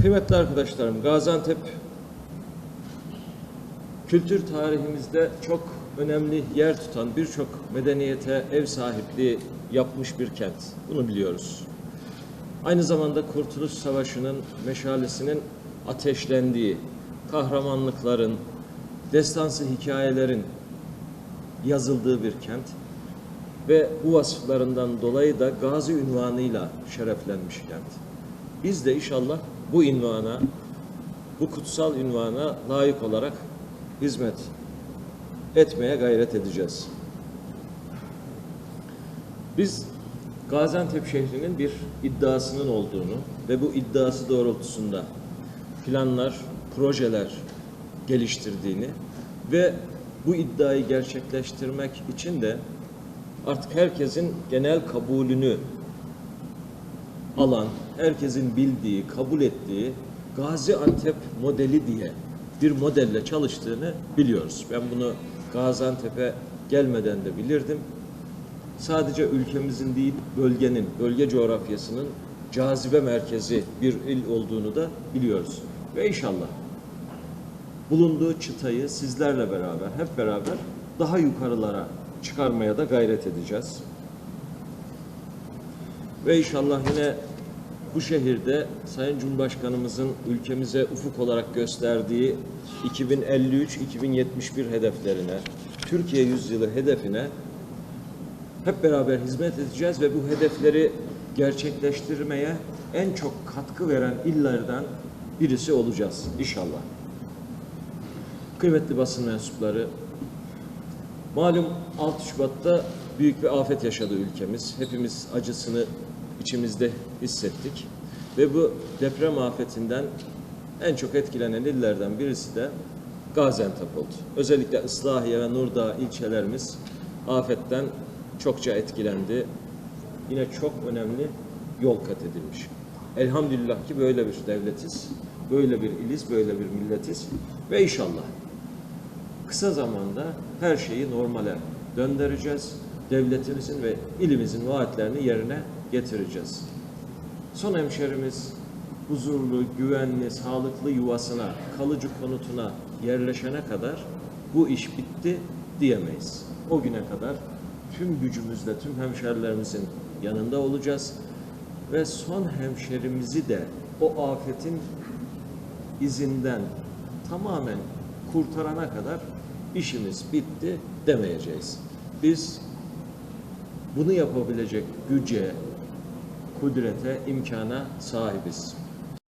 Kıymetli arkadaşlarım, Gaziantep kültür tarihimizde çok önemli yer tutan birçok medeniyete ev sahipliği yapmış bir kent. Bunu biliyoruz. Aynı zamanda Kurtuluş Savaşı'nın meşalesinin ateşlendiği, kahramanlıkların, destansı hikayelerin, yazıldığı bir kent ve bu vasıflarından dolayı da Gazi ünvanıyla şereflenmiş kent. Biz de inşallah bu ünvana, bu kutsal ünvana layık olarak hizmet etmeye gayret edeceğiz. Biz Gaziantep şehrinin bir iddiasının olduğunu ve bu iddiası doğrultusunda planlar, projeler geliştirdiğini ve bu iddiayı gerçekleştirmek için de artık herkesin genel kabulünü alan, herkesin bildiği, kabul ettiği Gaziantep modeli diye bir modelle çalıştığını biliyoruz. Ben bunu Gaziantep'e gelmeden de bilirdim. Sadece ülkemizin değil, bölgenin, bölge coğrafyasının cazibe merkezi bir il olduğunu da biliyoruz. Ve inşallah bulunduğu çıtayı sizlerle beraber, hep beraber daha yukarılara çıkarmaya da gayret edeceğiz. Ve inşallah yine bu şehirde Sayın Cumhurbaşkanımızın ülkemize ufuk olarak gösterdiği 2053-2071 hedeflerine, Türkiye yüzyılı hedefine hep beraber hizmet edeceğiz ve bu hedefleri gerçekleştirmeye en çok katkı veren illerden birisi olacağız inşallah. Kıymetli basın mensupları, malum 6 Şubat'ta büyük bir afet yaşadı ülkemiz. Hepimiz acısını içimizde hissettik. Ve bu deprem afetinden en çok etkilenen illerden birisi de Gaziantep oldu. Özellikle Islahiye ve Nurdağ ilçelerimiz afetten çokça etkilendi. Yine çok önemli yol kat edilmiş. Elhamdülillah ki böyle bir devletiz, böyle bir iliz, böyle bir milletiz ve inşallah kısa zamanda her şeyi normale döndüreceğiz. Devletimizin ve ilimizin vaatlerini yerine getireceğiz. Son hemşerimiz huzurlu, güvenli, sağlıklı yuvasına, kalıcı konutuna yerleşene kadar bu iş bitti diyemeyiz. O güne kadar tüm gücümüzle tüm hemşerilerimizin yanında olacağız ve son hemşerimizi de o afetin izinden tamamen kurtarana kadar işimiz bitti demeyeceğiz. Biz bunu yapabilecek güce, kudrete, imkana sahibiz.